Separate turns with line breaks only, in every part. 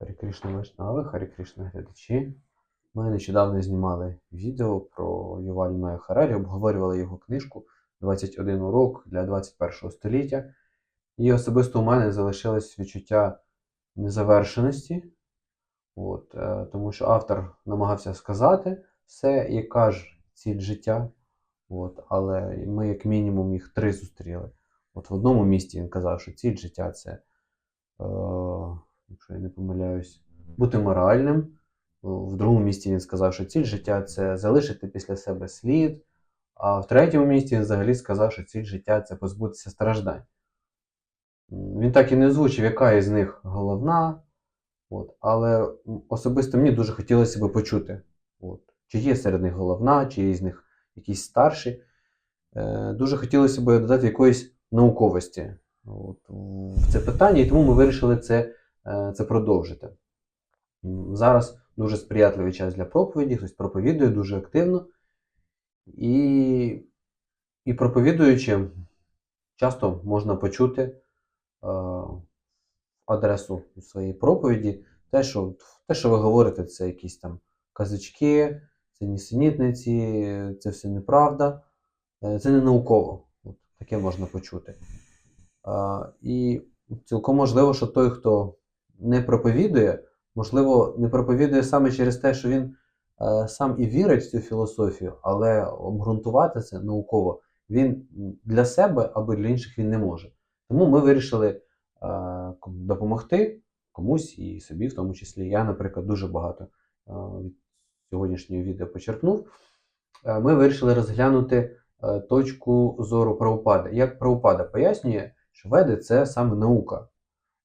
Харі Кришна Вайшнави, Харі Кришна глядачі. Ми нещодавно знімали відео про Ювалю Ноя Харарі, обговорювали його книжку 21 урок для 21 століття. І особисто у мене залишилось відчуття незавершеності, от, е, тому що автор намагався сказати все, яка ж ціль життя. От, але ми, як мінімум, їх три зустріли. От в одному місті він казав, що ціль життя це, е, якщо я не помиляюсь, бути моральним. В другому місті він сказав, що ціль життя це залишити після себе слід. А в третьому місті він взагалі сказав, що ціль життя це позбутися страждань. Він так і не озвучив, яка із них головна. От, але особисто мені дуже хотілося би почути, от, чи є серед них головна, чи є з них якісь старші. Е, дуже хотілося б додати якоїсь науковості от, в це питання, і тому ми вирішили це, це продовжити. Зараз дуже сприятливий час для проповіді, хтось проповідує дуже активно. І, і проповідуючи, часто можна почути е, адресу своєї проповіді, те, що, те, що ви говорите, це якісь там казочки, це нісенітниці, це все неправда, е, це не науково. Таке можна почути. А, і цілком можливо, що той, хто не проповідує, можливо, не проповідує саме через те, що він е, сам і вірить в цю філософію, але обґрунтувати це науково він для себе або для інших він не може. Тому ми вирішили е, допомогти комусь і собі, в тому числі. Я, наприклад, дуже багато е, сьогоднішнього відео почерпнув. Е, Ми вирішили розглянути е, точку зору правопада. Як правопада пояснює, що веди це саме наука.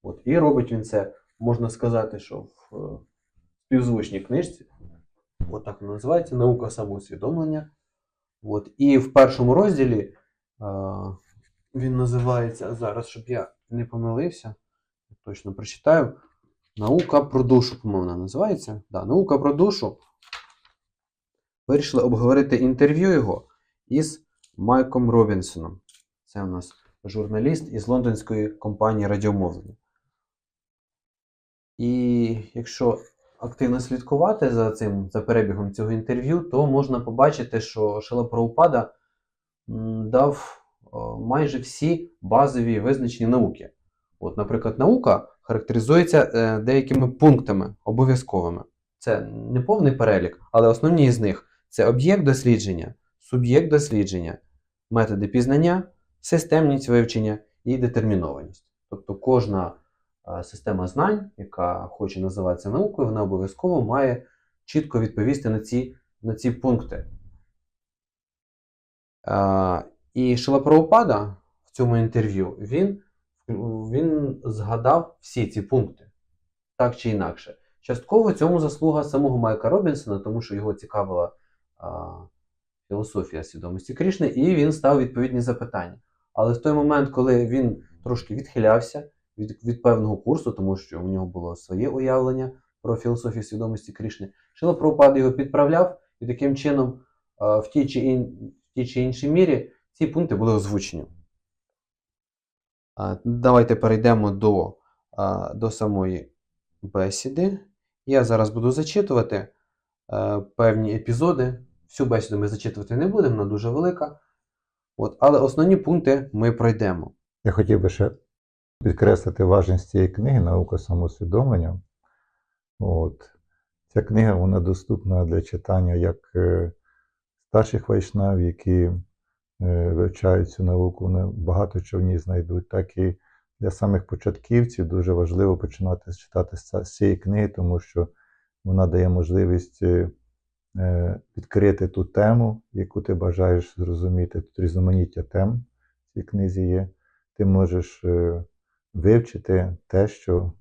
От, і робить він це, можна сказати, що в е, співзвучній книжці, от називається Наука самоусвідомлення. От, і в першому розділі е, він називається зараз, щоб я не помилився, точно прочитаю. Наука про душу, по-моєму, називається. Да, Наука про душу. Вирішили обговорити інтерв'ю його із Майком Робінсоном. Це у нас журналіст із лондонської компанії радіомовлення. І якщо активно слідкувати за цим, за перебігом цього інтерв'ю, то можна побачити, що Шила Праупада дав майже всі базові визначені науки. От, наприклад, наука характеризується е, деякими пунктами обов'язковими. Це не повний перелік, але основні з них це об'єкт дослідження, суб'єкт дослідження, методи пізнання, системність вивчення і детермінованість. Тобто кожна е, система знань, яка хоче називатися наукою, вона обов'язково має чітко відповісти на ці, на ці пункти. Е, І Шилапраупада в цьому інтерв'ю він, він згадав всі ці пункти, так чи інакше. Частково цьому заслуга самого Майка Робінсона, тому що його цікавила а, філософія свідомості Крішни, і він став відповідні запитання. Але в той момент, коли він трошки відхилявся від, від певного курсу, тому що у нього було своє уявлення про філософію свідомості Крішни, Шила Прабхупада його підправляв, і таким чином в тій чи, ін, в тій чи іншій мірі ці пункти були озвучені. Давайте перейдемо до, до самої бесіди. Я зараз буду зачитувати е, певні епізоди. Всю бесіду ми зачитувати не будемо, вона дуже велика. От, але основні пункти ми пройдемо.
Я хотів би ще підкреслити важність цієї книги Наука самоусвідомлення. От. Ця книга вона доступна для читання як е, старших вайшнав, які е, вивчають цю науку, вони багато чого в ній знайдуть, так і для самих початківців дуже важливо починати читати з цієї книги, тому що вона дає можливість е, відкрити ту тему, яку ти бажаєш зрозуміти. Тут різноманіття тем в цій книзі є. Ти можеш вивчити те, що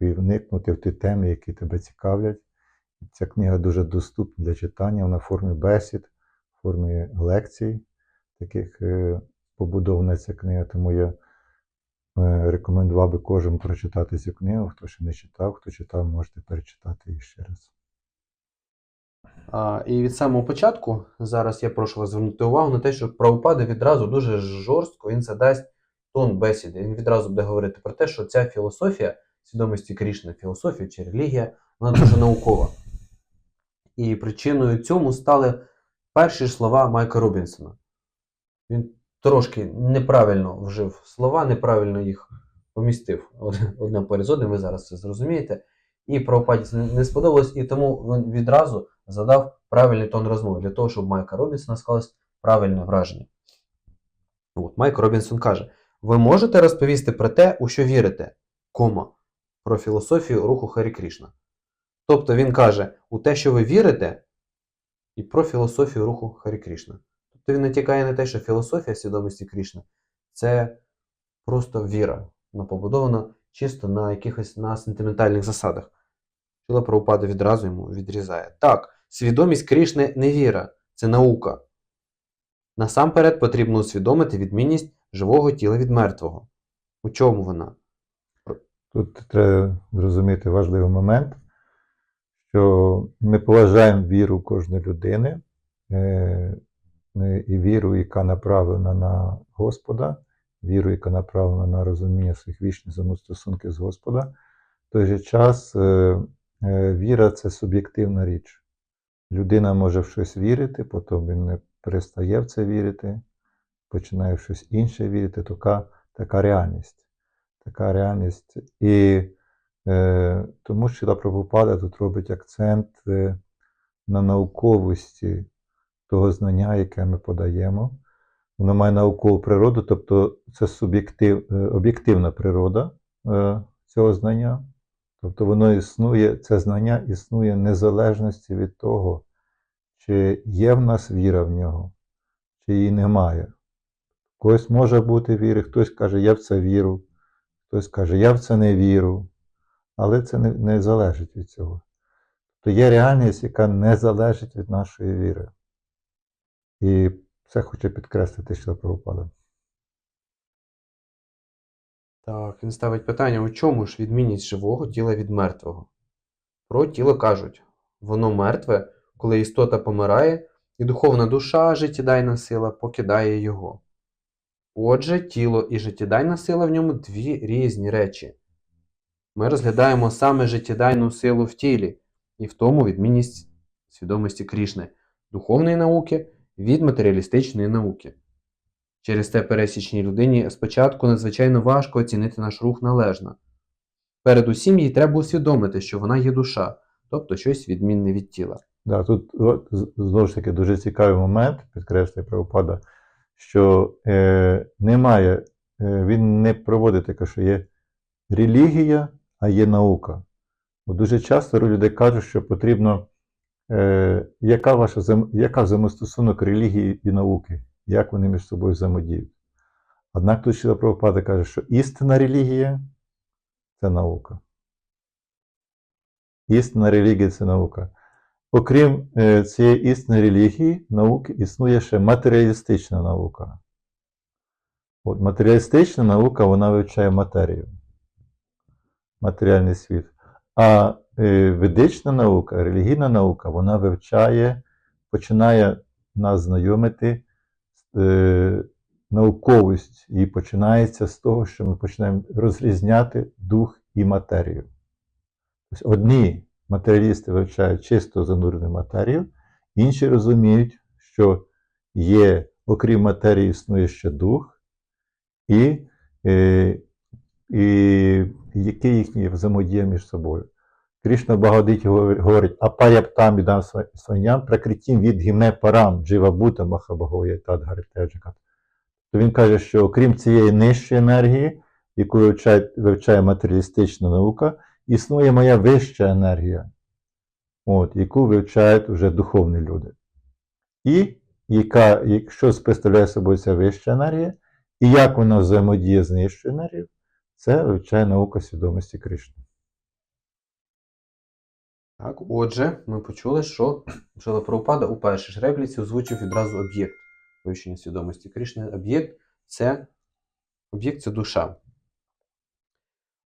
вникнути в ті теми, які тебе цікавлять. Ця книга дуже доступна для читання, вона в формі бесід, в формі лекцій, таких е, побудована ця книга, тому я е, рекомендував би кожному прочитати цю книгу. Хто ще не читав, хто читав, можете перечитати її ще раз.
А, і від самого початку зараз я прошу вас звернути увагу на те, що Прабхупада відразу дуже жорстко він задасть тон бесіди. Він відразу буде говорити про те, що ця філософія свідомості Крішни філософія чи релігія, вона дуже наукова. І причиною цьому стали перші ж слова Майка Робінсона. Він трошки неправильно вжив слова, неправильно їх помістив од- одне перед одним, ви зараз це зрозумієте. І Прабхупаді не сподобалось, і тому він відразу задав правильний тон розмови для того, щоб Майка Робінсона склалось правильне враження. От, Майк Робінсон каже: ви можете розповісти про те, у що вірите, кома, про філософію руху Харі Крішна. Тобто він каже, у те, що ви вірите, і про філософію руху Харі Крішна. Тобто він натякає на те, що філософія свідомості Крішна це просто віра, вона побудована чисто на якихось на сентиментальних засадах. Шила Прабхупада відразу йому відрізає. Так, свідомість Крішни не віра, це наука. Насамперед потрібно усвідомити відмінність живого тіла від мертвого. У чому вона?
Тут треба зрозуміти важливий момент, що ми поважаємо віру кожної людини е, і віру, яка направлена на Господа, віру, яка направлена на розуміння своїх вічних взаємостосунків з Господа. В той же час е, е, віра це суб'єктивна річ. Людина може в щось вірити, потім він не перестає в це вірити, починає в щось інше вірити. Така, така реальність. Така реальність. І е, тому що Прабхупада тут робить акцент е, на науковості того знання, яке ми подаємо. Воно має наукову природу, тобто це суб'єктив, е, об'єктивна природа е, цього знання. Тобто воно існує, це знання існує незалежності від того, чи є в нас віра в нього, чи її немає. Когось може бути віри, хтось каже, я в це віру, хтось каже, я в це не віру. Але це не, не залежить від цього. Тобто є реальність, яка не залежить від нашої віри. І це хочу підкреслити, що Прабхупада.
Так, він ставить питання, у чому ж відмінність живого тіла від мертвого? Про тіло кажуть, воно мертве, коли істота помирає, і духовна душа, життєдайна сила, покидає його. Отже, тіло і життєдайна сила в ньому дві різні речі. Ми розглядаємо саме життєдайну силу в тілі, і в тому відмінність свідомості Крішни, духовної науки від матеріалістичної науки. Через те пересічній людині спочатку надзвичайно важко оцінити наш рух належно. Передусім їй треба усвідомити, що вона є душа, тобто щось відмінне від тіла.
Да, тут знову ж таки дуже цікавий момент, підкреслює Прабхупада, що е, немає, е, він не проводить таке, що є релігія, а є наука. Бо дуже часто люди кажуть, що потрібно, е, яка ваша яка взаємостосунок релігії і науки, як вони між собою взаємодіють. Однак тут Шіла Прабхупада каже, що істинна релігія це наука. Істинна релігія це наука. Окрім е, цієї істинної релігії, науки, існує ще матеріалістична наука. От матеріалістична наука вона вивчає матерію, матеріальний світ. А е, ведична наука, релігійна наука, вона вивчає, починає нас знайомити з е, науковість і починається з того, що ми починаємо розрізняти дух і матерію. Одні матеріалісти вивчають чисто занурену матерію, інші розуміють, що є, окрім матерії, існує ще дух, і, е, і який їхній взаємодія між собою. Кришна Багадиті говорить, апаряптам віддам свиням, прикриттям від гімне парам, дживабута махабагоя тадгаритеджика. То він каже, що окрім цієї нижчої енергії, яку вивчає, вивчає матеріалістична наука, існує моя вища енергія, от, яку вивчають вже духовні люди. І яка, як- що представляє собою ця вища енергія, і як вона взаємодіє з нижчою енергією, це вивчає наука свідомості Кришни.
Так, отже, ми почули, що Шила Прабхупада у першій ж репліці озвучив відразу об'єкт вивчення свідомості Кришни. Об'єкт це об'єкт це душа.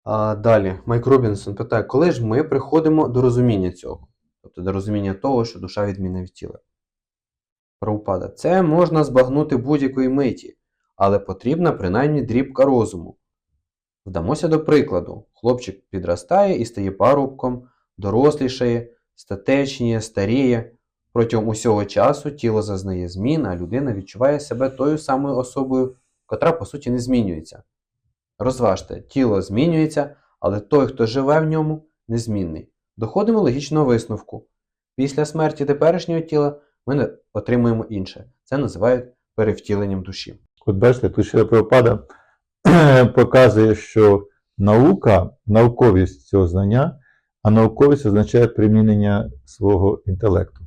А далі Майк Робінсон питає, коли ж ми приходимо до розуміння цього? Тобто до розуміння того, що душа відмінна від тіла. Прабхупада. Це можна збагнути будь-якої миті, але потрібна принаймні дрібка розуму. Вдамося до прикладу. Хлопчик підростає і стає парубком, дорослішає, статечніє, старіє. Протягом усього часу тіло зазнає змін, а людина відчуває себе тою самою особою, котра по суті не змінюється. Розважте, тіло змінюється, але той, хто живе в ньому, незмінний. Доходимо логічного висновку. Після смерті теперішнього тіла ми отримуємо інше. Це називають перевтіленням душі.
От бачите, тут ще Прабхупада показує, що наука, науковість цього знання, а науковість означає примінення свого інтелекту.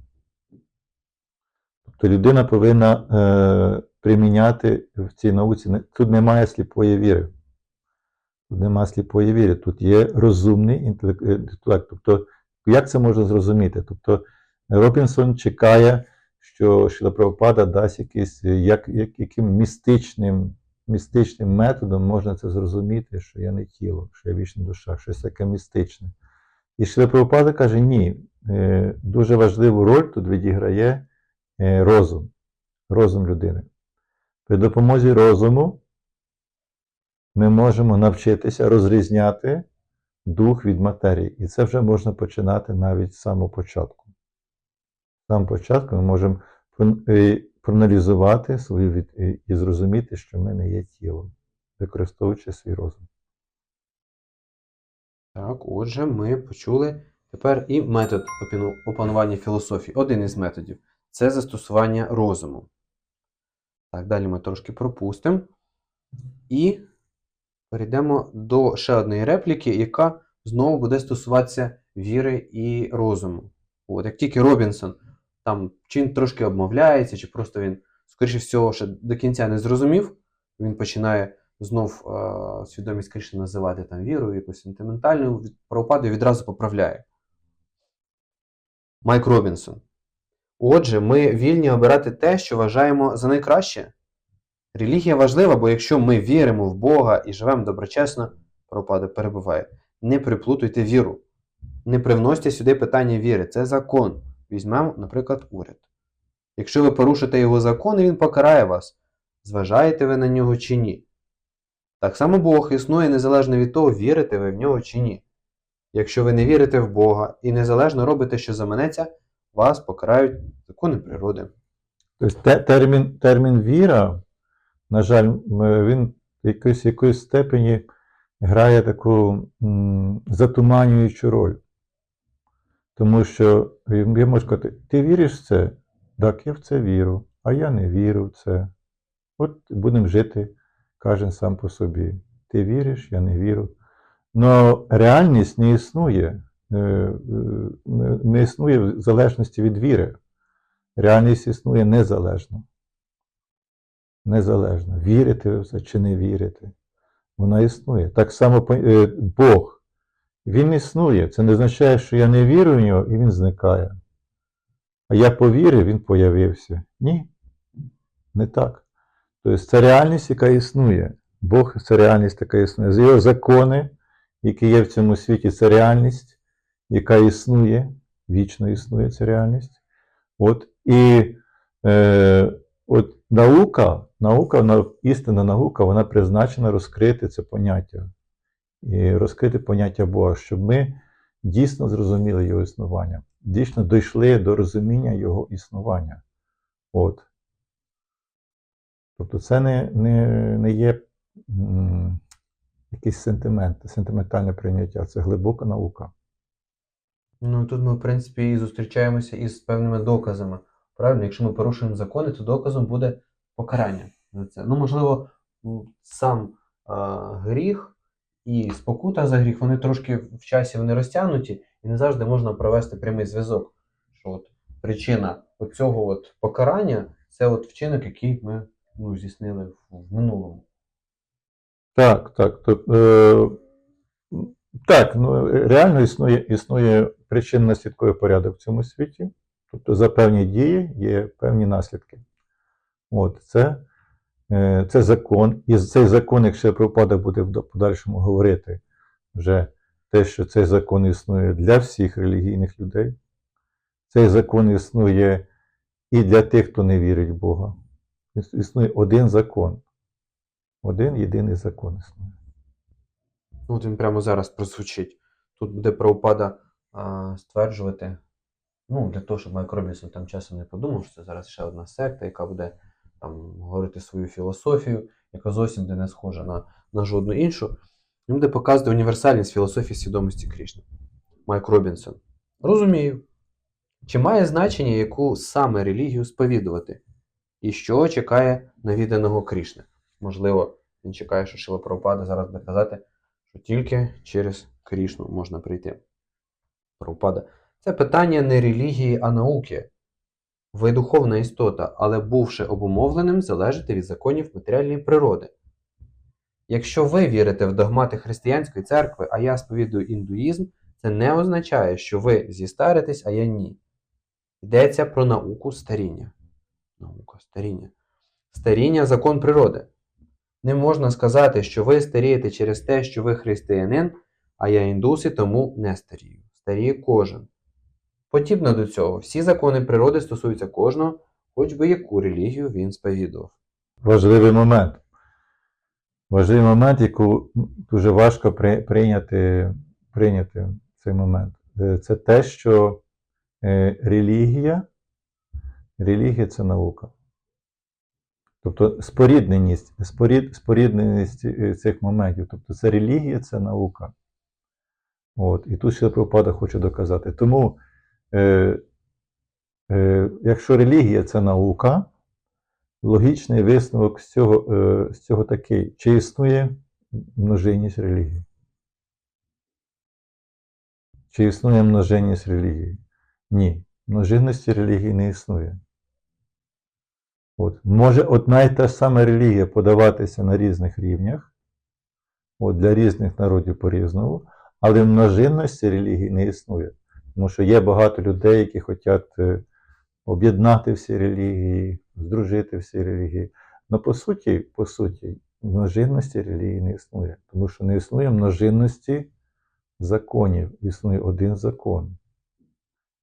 Тобто людина повинна е, приміняти в цій науці. Тут немає сліпої віри. Тут немає сліпої віри, тут є розумний інтелект. е. Тобто, як це можна зрозуміти? Тобто, Робінсон чекає, що Шіла Прабхупада дасть якийсь, е, як, як, яким містичним, містичним методом можна це зрозуміти, що я не тіло, що я вічна душа, щось таке містичне. І Шіла Прабхупада каже, ні, е, дуже важливу роль тут відіграє розум, розум людини. При допомозі розуму ми можемо навчитися розрізняти дух від матерії. І це вже можна починати навіть з самого початку. З самого початку ми можемо е, проаналізувати свою від... і- і зрозуміти, що ми не є тілом, використовуючи свій розум.
Так, отже, ми почули тепер і метод опанування філософії. Один із методів це застосування розуму. Так, далі ми трошки пропустимо. І перейдемо до ще одної репліки, яка знову буде стосуватися віри і розуму. От, як тільки Робінсон там чи він трошки обмовляється, чи просто він, скоріше всього, ще до кінця не зрозумів, він починає знов е, свідомість скоріше називати там вірою, якусь сентиментальною, від- Прабхупада відразу поправляє. Майк Робінсон. Отже, ми вільні обирати те, що вважаємо за найкраще. Релігія важлива, бо якщо ми віримо в Бога і живемо доброчесно, Прабхупада перебуває, не приплутуйте віру. Не привносьте сюди питання віри. Це закон. Візьмемо, наприклад, уряд. Якщо ви порушите його закони, він покарає вас. Зважаєте ви на нього чи ні. Так само Бог існує незалежно від того, вірите ви в нього чи ні. Якщо ви не вірите в Бога і незалежно робите, що заманеться, вас покарають закони природи.
Тобто термін, термін віра, на жаль, він в якоїсь, якоїсь степені грає таку затуманюючу роль. Тому що я можу сказати, ти віриш в це? Так, я в це вірю, а я не вірю в це. От будемо жити кожен сам по собі. Ти віриш, я не вірю. Но реальність не існує. е, е, Не існує в залежності від віри. Реальність існує незалежно. Незалежно. Вірите ви в це чи не вірите. Вона існує. Так само е, Бог. Він існує. Це не означає, що я не вірю в нього і він зникає. А я повірив, він появився. Ні. Не так. Тобто це реальність, яка існує. Бог це реальність, яка існує. З його закони, які є в цьому світі, це реальність, яка існує, вічно існує ця реальність. От, і е, от наука, наука, істинна наука, вона призначена розкрити це поняття. І розкрити поняття Бога, щоб ми дійсно зрозуміли його існування, дійсно дійшли до розуміння його існування. От. Тобто це не, не, не є м, якийсь сентимент, сентиментальне прийняття, це глибока наука.
Ну тут ми, в принципі, і зустрічаємося із певними доказами. Правильно, якщо ми порушуємо закони, то доказом буде покарання за це. Ну, можливо, сам гріх і спокута за гріх, вони трошки в часі вони розтягнуті, і не завжди можна провести прямий зв'язок. Що от причина оцього от покарання це от вчинок, який ми ну, здійснили в, минулому.
Так, так. То, е, так, ну, реально існує, існує причинно-наслідковий порядок в цьому світі. Тобто за певні дії є певні наслідки. От, це, е, це закон. І цей закон, якщо Прабхупада буде в подальшому говорити вже те, що цей закон існує для всіх релігійних людей. Цей закон існує і для тих, хто не вірить в Бога. Існує один закон. Один єдиний закон існує.
Ну, от він прямо зараз прозвучить. Тут буде Прабхупада а, стверджувати, ну, для того, щоб Майк Робінсон там часом не подумав, що це зараз ще одна секта, яка буде там говорити свою філософію, яка зовсім буде не схожа на, на жодну іншу. Він буде показувати універсальність філософії свідомості Крішни. Майк Робінсон. Розумію. Чи має значення, яку саме релігію сповідувати? І що чекає навіданого Крішни? Можливо, він чекає, що Шила Прабхупада зараз буде казати, що тільки через Крішну можна прийти. Прабхупада. Це питання не релігії, а науки. Ви духовна істота, але бувши обумовленим, залежите від законів матеріальної природи. Якщо ви вірите в догмати християнської церкви, а я сповідую індуїзм, це не означає, що ви зістаритесь, а я ні. Йдеться про науку старіння. Наука старіння. Старіння закон природи. Не можна сказати, що ви старієте через те, що ви християнин, а я індус і тому не старію. Старіє кожен. Подібно до цього, всі закони природи стосуються кожного, хоч би яку релігію він сповідував.
Важливий момент. Важливий момент, яку дуже важко при- прийняти, прийняти цей момент. Е, Це те, що е, релігія, релігія це наука. Тобто спорідненість, спорід, спорідненість е, цих моментів. Тобто це релігія, це наука. От, і тут ще Прабхупада хоче доказати. Тому, е, е, якщо релігія це наука, логічний висновок з цього, е, з цього такий: чи існує множинність релігії? Чи існує множинність релігії? Ні. Множинності релігії не існує. От. Може одна і та ж сама релігія подаватися на різних рівнях, от, для різних народів по-різному, але множинності релігії не існує. Тому що є багато людей, які хочуть е, об'єднати всі релігії, здружити всі релігії. Але по суті, по суті, множинності релігії не існує, тому що не існує множинності законів. Існує один закон.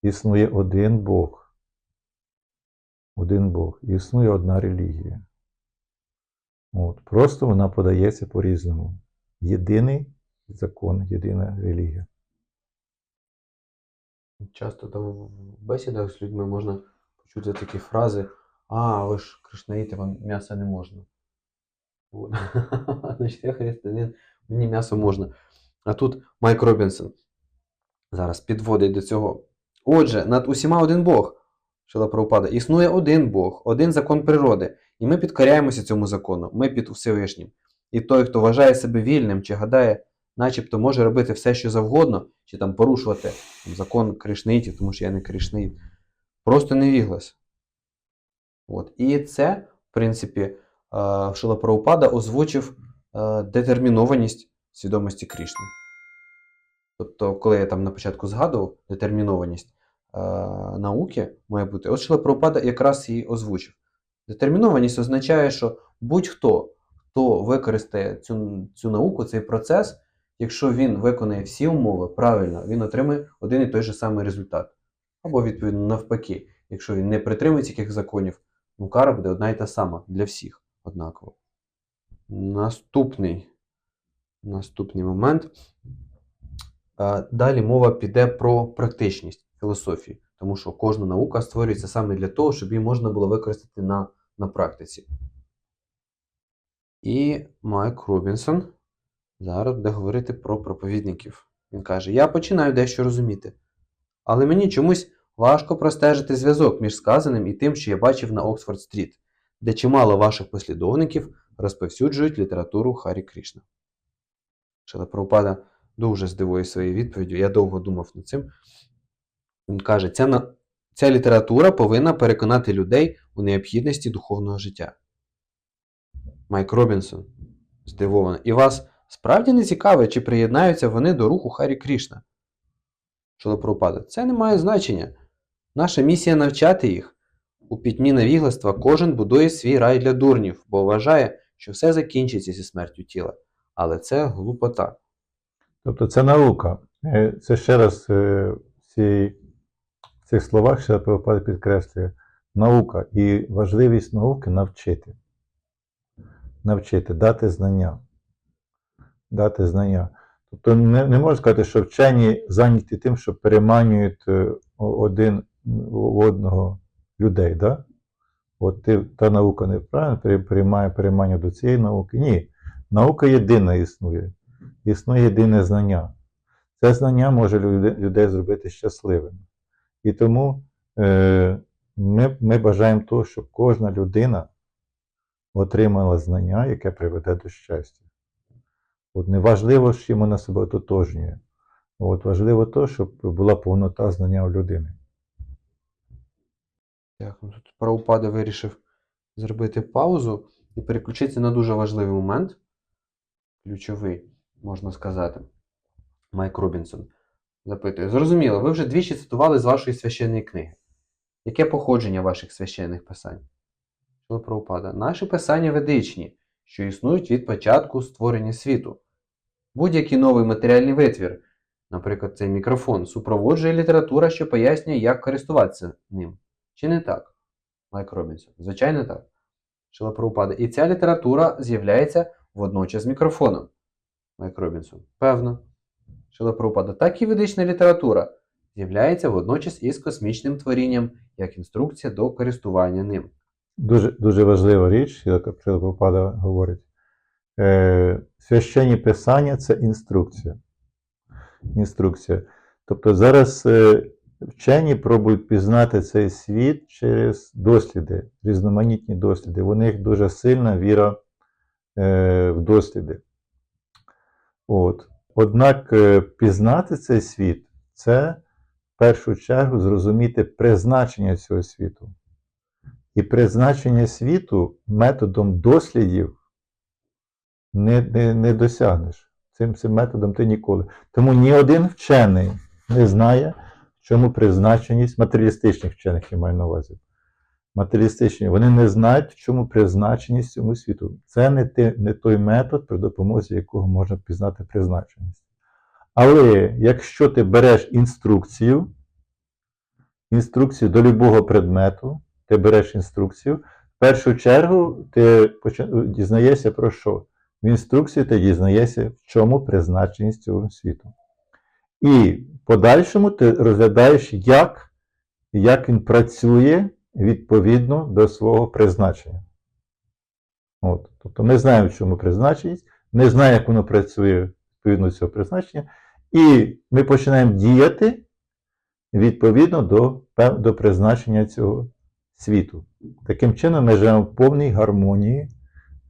Існує один Бог. Один Бог. Існує одна релігія. От. Просто вона подається по-різному. Єдиний закон, єдина релігія.
Часто там в бесідах з людьми можна почути такі фрази: А, ви ж кришнаїти, вам м'ясо не можна. Значить, я християнин, мені м'ясо можна. А тут Майк Робінсон зараз підводить до цього. Отже, над усіма один Бог, Шила Прабхупада, існує один Бог, один закон природи, і ми підкоряємося цьому закону, ми під Всевишнім. І той, хто вважає себе вільним чи гадає, начебто може робити все, що завгодно, чи там порушувати там, закон кришнитів, тому що я не кришнит, просто невіглас. От. І це, в принципі, е, Шила Прабхупада озвучив е, детермінованість свідомості Крішни. Тобто, коли я там на початку згадував детермінованість е, науки має бути, от Шила Прабхупада якраз її озвучив. Детермінованість означає, що будь-хто, хто використає цю, цю науку, цей процес, якщо він виконає всі умови правильно, він отримає один і той же самий результат. Або, відповідно, навпаки, якщо він не притримується яких законів, ну кара буде одна і та сама для всіх однаково. Наступний, наступний момент. Далі мова піде про практичність філософії, тому що кожна наука створюється саме для того, щоб її можна було використати на, на практиці. І Майк Робінсон зараз буде говорити про проповідників. Він каже: Я починаю дещо розуміти, але мені чомусь важко простежити зв'язок між сказаним і тим, що я бачив на Оксфорд-стріт, де чимало ваших послідовників розповсюджують літературу Харі Крішна. Шила Прабхупада дуже здивує своєю відповіддю. Я довго думав над цим. Він каже: ця, ця література повинна переконати людей у необхідності духовного життя. Майк Робінсон здивований. І вас справді не цікавить, чи приєднаються вони до руху Харі Крішна? Шила Це не має значення. Наша місія навчати їх. У пітьмі невігластва кожен будує свій рай для дурнів, бо вважає, що все закінчиться зі смертю тіла. Але це глупота.
Тобто це наука. Е, Це ще раз е, в цих словах ще Прабхупада підкреслює наука і важливість науки навчити. Навчити, дати знання. Дати знання. Тобто не, не можна сказати, що вчені зайняті тим, що переманюють е, один в одного людей. Да? От ти, та наука неправильно пере- переймає переймання до цієї науки. Ні. Наука єдина існує. Існує єдине знання. Це знання може людей зробити щасливими. І тому е, ми, ми бажаємо того, щоб кожна людина отримала знання, яке приведе до щастя. От не важливо, з чим вона себе ототожнює. От важливо то, щоб була повнота знання у людини.
Дякую. Тут Праупада вирішив зробити паузу і переключитися на дуже важливий момент, ключовий, можна сказати. Майк Робінсон запитує: Зрозуміло, ви вже двічі цитували з вашої священної книги. Яке походження ваших священних писань? Шила Праупада. Наші писання ведичні, що існують від початку створення світу. Будь-який новий матеріальний витвір, наприклад, цей мікрофон, супроводжує література, що пояснює, як користуватися ним. Чи не так? Майк Робінсон. Звичайно, так. Шила І ця література з'являється водночас з мікрофоном. Майк Робінсон. Певно. Шила Прабхупада. Так і ведична література з'являється водночас із космічним творінням, як інструкція до користування ним.
Дуже, дуже важлива річ, як Прабхупада говорить. Е, священні писання це інструкція. Інструкція. Тобто зараз е, вчені пробують пізнати цей світ через досліди, різноманітні досліди. У них дуже сильна віра е, в досліди. От. Однак пізнати цей світ це в першу чергу зрозуміти призначення цього світу. І призначення світу методом дослідів не, не, не досягнеш. Цим, цим методом ти ніколи. Тому ні один вчений не знає, в чому призначеність матеріалістичних вчених, я маю на увазі. Матеріалістичні, вони не знають, в чому призначеність цьому світу. Це не, ти, не той метод, при допомозі якого можна пізнати призначеність. Але якщо ти береш інструкцію, інструкцію до любого предмету, ти береш інструкцію, в першу чергу ти дізнаєшся про що? В інструкції ти дізнаєшся, в чому призначеність цього світу. І подальшому ти розглядаєш, як, як він працює відповідно до свого призначення. От. Тобто ми знаємо, в чому призначеність, ми знаємо, як воно працює відповідно до цього призначення, і ми починаємо діяти відповідно до, до призначення цього світу. Таким чином, ми живемо в повній гармонії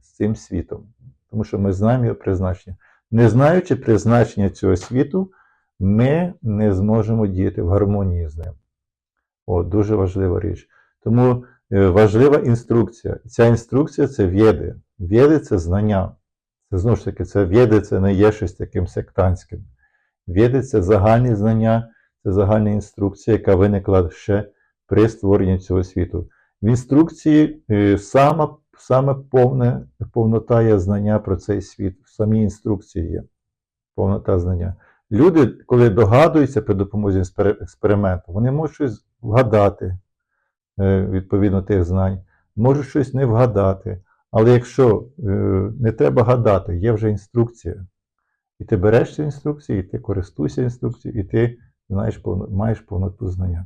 з цим світом, тому що ми знаємо його призначення. Не знаючи призначення цього світу, ми не зможемо діяти в гармонії з ним. О, дуже важлива річ. Тому е, важлива інструкція. Ця інструкція це вєди. Вєди це знання. Це знову ж таки, це вєди, це не є щось таким сектантським. Вєди це загальні знання, це загальна інструкція, яка виникла ще при створенні цього світу. В інструкції е, сама, саме повне, повнота є знання про цей світ. В самій інструкції є повнота знання. Люди, коли догадуються при допомозі експерименту, вони можуть щось вгадати е, відповідно тих знань, можуть щось не вгадати. Але якщо е, не треба гадати, є вже інструкція. І ти береш цю інструкцію, і ти користуєшся інструкцією, і ти знаєш, маєш повноту знання.